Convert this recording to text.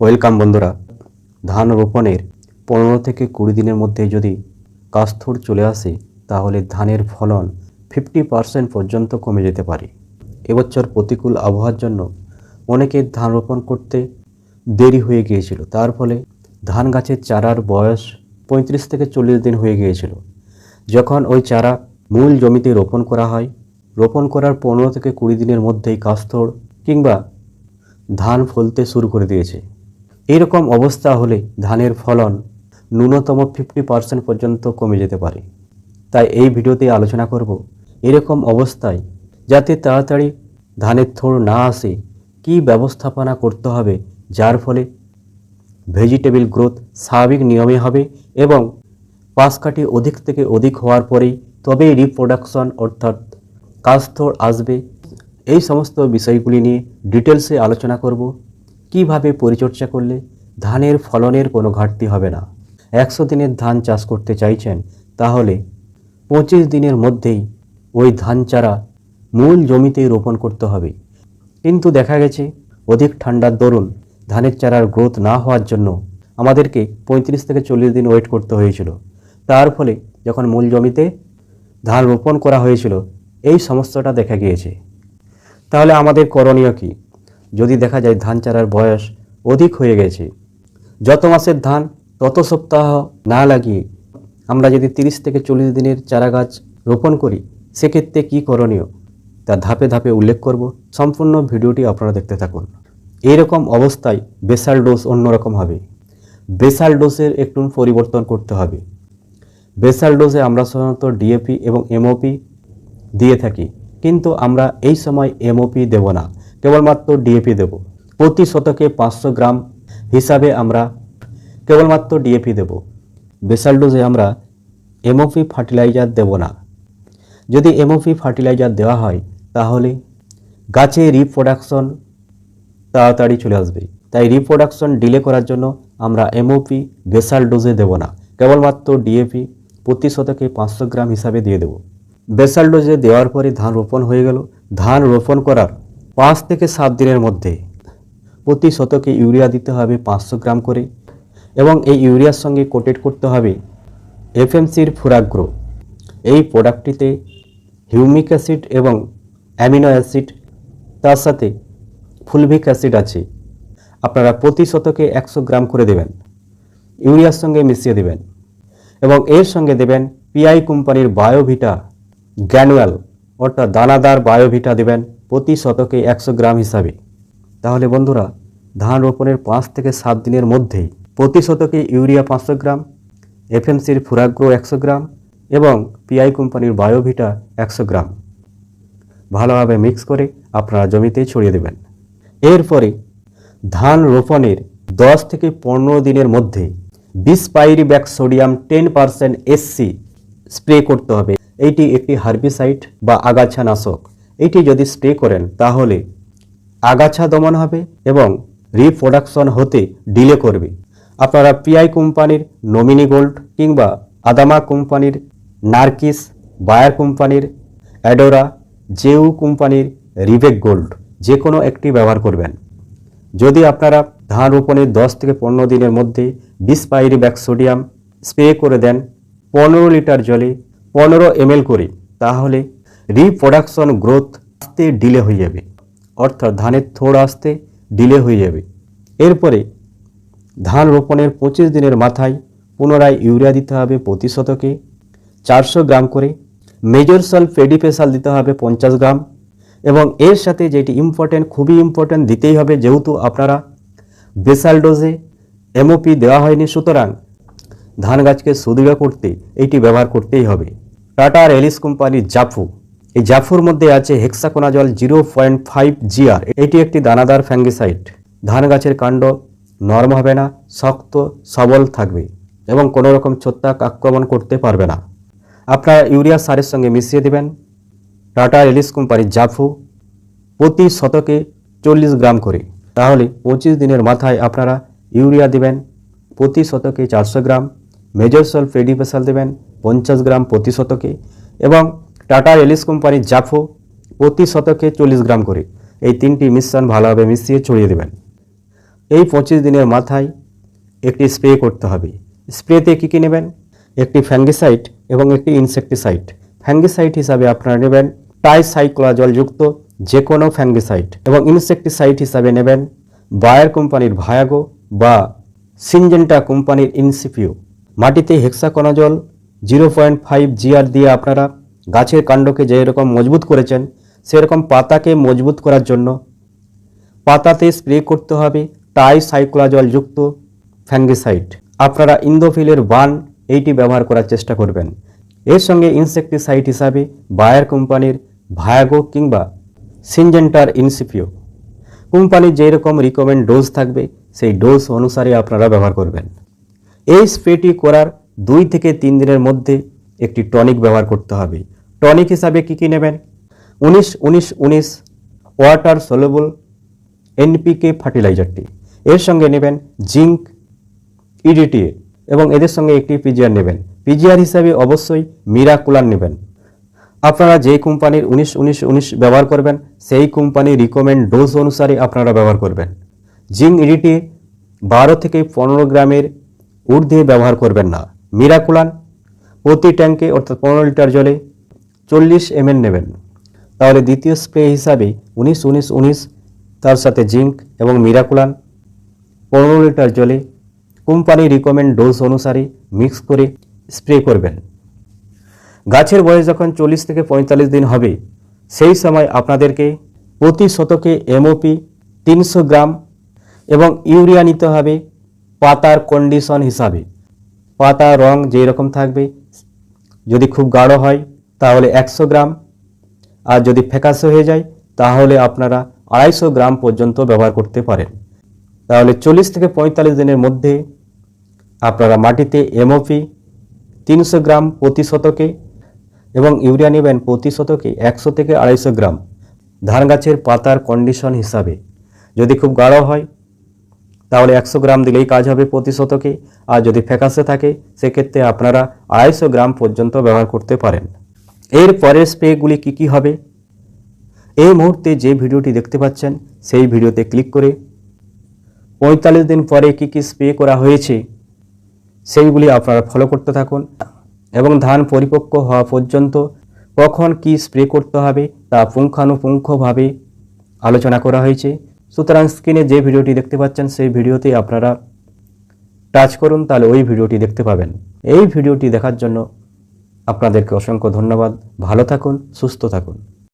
Welcome বন্ধুরা। ধান রোপণের পনেরো থেকে কুড়ি দিনের মধ্যে যদি কাস্থর চলে আসে, তাহলে ধানের ফলন ফিফটি পার্সেন্ট পর্যন্ত কমে যেতে পারে। এবছর প্রতিকূল আবহাওয়ার জন্য অনেকে ধান রোপণ করতে দেরি হয়ে গিয়েছিল। তার ফলে ধান গাছের চারার বয়স পঁয়ত্রিশ থেকে চল্লিশ দিন হয়ে গিয়েছিল। যখন ওই চারা মূল জমিতে রোপণ করা হয়, রোপণ করার পনেরো থেকে কুড়ি দিনের মধ্যেই কাস্থর কিংবা ধান ফলতে শুরু করে দিয়েছে। এইরকম অবস্থা হলে ধানের ফলন ন্যূনতম ফিফটি পার্সেন্ট পর্যন্ত কমে যেতে পারে। তাই এই ভিডিওতে আলোচনা করব এরকম অবস্থায় যাতে তাড়াতাড়ি ধানের থোড় না আসে, কী ব্যবস্থাপনা করতে হবে, যার ফলে ভেজিটেবল গ্রোথ স্বাভাবিক নিয়মে হবে এবং পাশ কাটি অধিক থেকে অধিক হওয়ার পরেই তবেই রিপ্রোডাকশন অর্থাৎ কাস্থর আসবে। এই সমস্ত বিষয়গুলি নিয়ে ডিটেলসে আলোচনা করব। কীভাবে পরিচর্যা করলে ধানের ফলনের কোনো ঘাটতি হবে না? একশো দিনের ধান চাষ করতে চাইছেন, তাহলে পঁচিশ দিনের মধ্যেই ওই ধান চারা মূল জমিতেই রোপণ করতে হবে। কিন্তু দেখা গেছে, অধিক ঠান্ডার দরুন ধানের চারার গ্রোথ না হওয়ার জন্য আমাদেরকে পঁয়ত্রিশ থেকে চল্লিশ দিন ওয়েট করতে হয়েছিল। তার ফলে যখন মূল জমিতে ধান রোপণ করা হয়েছিল, এই সমস্যাটা দেখা গিয়েছে। তাহলে আমাদের করণীয় কি? যদি দেখা যায় ধান চারার বয়স অধিক হয়ে গেছে, যত মাসের ধান তত সপ্তাহ না লাগিয়ে আমরা যদি তিরিশ থেকে চল্লিশ দিনের চারা গাছ রোপণ করি, সেক্ষেত্রে কী করণীয়? তা ধাপে ধাপে উল্লেখ করব। সম্পূর্ণ ভিডিওটি আপনারা দেখতে থাকুন। এইরকম অবস্থায় বেসাল ডোজ অন্যরকম হবে। বেসাল ডোজের একটু পরিবর্তন করতে হবে। বেসাল ডোজে আমরা সাধারণত ডিএপি এবং এমওপি দিয়ে থাকি। কিন্তু আমরা এই সময় এমওপি দেব না, কেবলমাত্র ডিএপি দেব। প্রতি শতকে পাঁচশো গ্রাম হিসাবে আমরা কেবলমাত্র ডিএপি দেব। বেসাল ডোজে আমরা এমওপি ফার্টিলাইজার দেব না। যদি এমওপি ফার্টিলাইজার দেওয়া হয়, তাহলে গাছে রিপ্রোডাকশন তাড়াতাড়ি চলে আসবে। তাই রিপ্রোডাকশন ডিলে করার জন্য আমরা এমওপি বেসাল ডোজে দেব না, কেবলমাত্র ডিএপি প্রতি শতকে পাঁচশো গ্রাম হিসাবে দিয়ে দেব। বেসাল ডোজে দেওয়ার পরে ধান রোপণ হয়ে গেল। ধান রোপণ করার পাঁচ থেকে সাত দিনের মধ্যে প্রতি শতকে ইউরিয়া দিতে হবে পাঁচশো গ্রাম করে এবং এই ইউরিয়ার সঙ্গে কোটেড করতে হবে এফএমসির ফুরাগ্রো। এই প্রোডাক্টটিতে হিউমিক অ্যাসিড এবং অ্যামিনো অ্যাসিড, তার সাথে ফুলভিক অ্যাসিড আছে। আপনারা প্রতি শতকে একশো গ্রাম করে দেবেন, ইউরিয়ার সঙ্গে মিশিয়ে দেবেন এবং এর সঙ্গে দেবেন পিআই কোম্পানির বায়োভিটা। গ্যানুয়াল, অর্থাৎ দানাদার বায়োভিটা দেবেন প্রতি শতকে একশো গ্রাম হিসাবে। তাহলে বন্ধুরা, ধান রোপণের পাঁচ থেকে সাত দিনের মধ্যেই প্রতি শতকে ইউরিয়া পাঁচশো গ্রাম, এফএমসির ফুরাগ্রো একশো গ্রাম এবং পিআই কোম্পানির বায়োভিটা একশো গ্রাম। ভালোভাবে মিক্স করে আপনারা জমিতে ছড়িয়ে দেবেন। এরপরে ধান রোপণের দশ থেকে পনেরো দিনের মধ্যে বিশ pyribac sodium ten percent SC spray করতে হবে। এইটি একটি হার্বিসাইড বা আগাছা নাশক। এটি যদি স্প্রে করেন, তাহলে আগাছা দমন হবে এবং রিপ্রোডাকশন হতে ডিলে করবে। আপনারা পিআই কোম্পানির নমিনি গোল্ড কিংবা আদামা কোম্পানির নার্কিস, বায়ার কোম্পানির অ্যাডোরা, জেউ কোম্পানির রিবেক গোল্ড যে কোনো একটি ব্যবহার করবেন। যদি আপনারা ধান রোপণের দশ থেকে পনেরো দিনের মধ্যে বিশ পাইরি ব্যাগ সোডিয়াম স্প্রে করে দেন, পনেরো লিটার জলে পনেরো এমএল করে, তাহলে রিপ্রোডাকশন গ্রোথ আসতে ডিলে হয়ে যাবে। অর্থাৎ ধানের থোড় আসতে ডিলে হয়ে যাবে। এরপরে ধান রোপণের পঁচিশ দিনের মাথায় পুনরায় ইউরিয়া দিতে হবে প্রতি শতকে, চারশো গ্রাম করে মেজর সাল পেডিপেসাল দিতে হবে পঞ্চাশ গ্রাম, এবং এর সাথে যেটি ইম্পর্টেন্ট খুবই ইম্পর্টেন্ট দিতেই হবে যেহেতু আপনারা বেসাল ডোজে এমওপি দেওয়া হয়নি, সুতরাং ধান গাছকে সুদৃঢ় করতে এইটি ব্যবহার করতেই হবে। টাটা আর এলিস কোম্পানির জাফু। এই জাফুর মধ্যে আছে hexaconazole zero point five GR. এটি একটি দানাদার ফ্যাঙ্গিসাইড। ধান গাছের কাণ্ড নরম হবে না, শক্ত, সবল থাকবে এবং কোনো রকম ছত্রাক আক্রমণ করতে পারবে না। আপনারা ইউরিয়া সারের সঙ্গে মিশিয়ে দেবেন। টাটা এলিস কোম্পানির জাফু প্রতি শতকে চল্লিশ গ্রাম করে। তাহলে পঁচিশ দিনের মাথায় আপনারা ইউরিয়া দেবেন। প্রতি শতকে চারশো গ্রাম। মেজর সল ফেডিপেসাল দেবেন। পঞ্চাশ গ্রাম প্রতি শতকে এবং টাটা এলিস কোম্পানির জাফো প্রতি শতকে চল্লিশ গ্রাম করে। এই তিনটি মিশ্রণ ভালোভাবে মিশিয়ে ছড়িয়ে দেবেন। এই পঁচিশ দিনের মাথায় একটি স্প্রে করতে হবে। স্প্রেতে কী কী নেবেন? একটি ফ্যাঙ্গিসাইড এবং একটি ইনসেকটিসাইড। ফ্যাঙ্গিসাইড হিসাবে আপনারা নেবেন টাইসাইক্লোজলযুক্ত যে কোনো ফ্যাঙ্গিসাইড এবং ইনসেকটিসাইড হিসাবে নেবেন বায়ার কোম্পানির ভায়াগো বা সিনজেন্টা কোম্পানির ইনসিপিও। মাটিতে hexaconazole zero point five GR দিয়ে আপনারা গাছের কাণ্ডকে যেরকম মজবুত করেছেন, সেরকম পাতাকে মজবুত করার জন্য পাতাতে স্প্রে করতে হবে টাইসাইক্লোজল যুক্ত ফ্যাঙ্গিসাইড আপনারা ইন্দোফিলের বান এইটি ব্যবহার করার চেষ্টা করবেন। এর সঙ্গে ইনসেকটিসাইড হিসাবে বায়ার কোম্পানির ভায়াগো কিংবা সিনজেন্টার ইনসিপিও কোম্পানির যেই রকম রিকমেন্ড ডোজ থাকবে, সেই ডোজ অনুসারে আপনারা ব্যবহার করবেন। এই স্প্রেটি করার দুই থেকে তিন দিনের মধ্যে একটি টনিক ব্যবহার করতে হবে। টনিক হিসাবে কি কি নেবেন? উনিশ উনিশ উনিশ, ওয়াটার সলেবল, এনপিকে ফার্টিলাইজারটি। এর সঙ্গে নেবেন জিঙ্ক ইডিটিএ এবং এদের সঙ্গে একটি পিজিআর নেবেন। পিজিআর হিসাবে অবশ্যই মিরাকুলার নেবেন। আপনারা যে কোম্পানির উনিশ উনিশ উনিশ ব্যবহার করবেন, সেই কোম্পানির রিকমেন্ড ডোজ অনুসারে আপনারা ব্যবহার করবেন। জিঙ্ক ইডিটি বারো থেকে পনেরো গ্রামের ঊর্ধ্বে ব্যবহার করবেন না। মিরাকুলান, প্রতি ট্যাঙ্কে অর্থাৎ পনেরো লিটার জলে চল্লিশ এমএল নেবেন। তাহলে দ্বিতীয় স্প্রে হিসাবে উনিশ উনিশ উনিশ, তার সাথে জিঙ্ক এবং মিরাকুলান, পনেরো লিটার জলে কোম্পানি রিকমেন্ড ডোজ অনুসারে মিক্স করে স্প্রে করবেন। গাছের বয়স যখন চল্লিশ থেকে পঁয়তাল্লিশ দিন হবে, সেই সময় আপনাদেরকে প্রতি শতকে এমওপি তিনশো গ্রাম এবং ইউরিয়া নিতে হবে পাতার কন্ডিশন হিসাবে। পাতার রং যেই রকম থাকবে, যদি খুব গাঢ় হয়, তাহলে একশো গ্রাম। আর যদি ফ্যাকাশে হয়ে যায়, তাহলে আপনারা আড়াইশো গ্রাম পর্যন্ত ব্যবহার করতে পারেন। তাহলে চল্লিশ থেকে পঁয়তাল্লিশ দিনের মধ্যে আপনারা মাটিতে এমওপি তিনশো গ্রাম প্রতি শতকে এবং ইউরিয়া নেবেন প্রতি শতকে একশো থেকে আড়াইশো গ্রাম। ধান গাছের পাতার কন্ডিশন হিসাবে। যদি খুব গাঢ় হয় তাহলে একশো গ্রাম দিলেই কাজ হবে প্রতি শতকে। আর যদি ফ্যাকাসে থাকে, সেক্ষেত্রে আপনারা আড়াইশো গ্রাম পর্যন্ত ব্যবহার করতে পারেন। এর পরের স্প্রেগুলি কী কী হবে? এই মুহূর্তে যে ভিডিওটি দেখতে পাচ্ছেন, সেই ভিডিওতে ক্লিক করে পঁয়তাল্লিশ দিন পরে কী কী স্প্রে করা হয়েছে, সেইগুলি আপনারা ফলো করতে থাকুন। এবং ধান পরিপক্ক হওয়া পর্যন্ত কখন কি স্প্রে করতে হবে, তা পুঙ্খানুপুঙ্খভাবে আলোচনা করা হয়েছে। সুতরাং স্ক্রিনে যে ভিডিওটি দেখতে পাচ্ছেন, সেই ভিডিওতে আপনারা টাচ করুন, তাহলে ওই ভিডিওটি দেখতে পাবেন। এই ভিডিওটি দেখার জন্য আপনাদেরকে অসংখ্য ধন্যবাদ। ভালো থাকুন, সুস্থ থাকুন।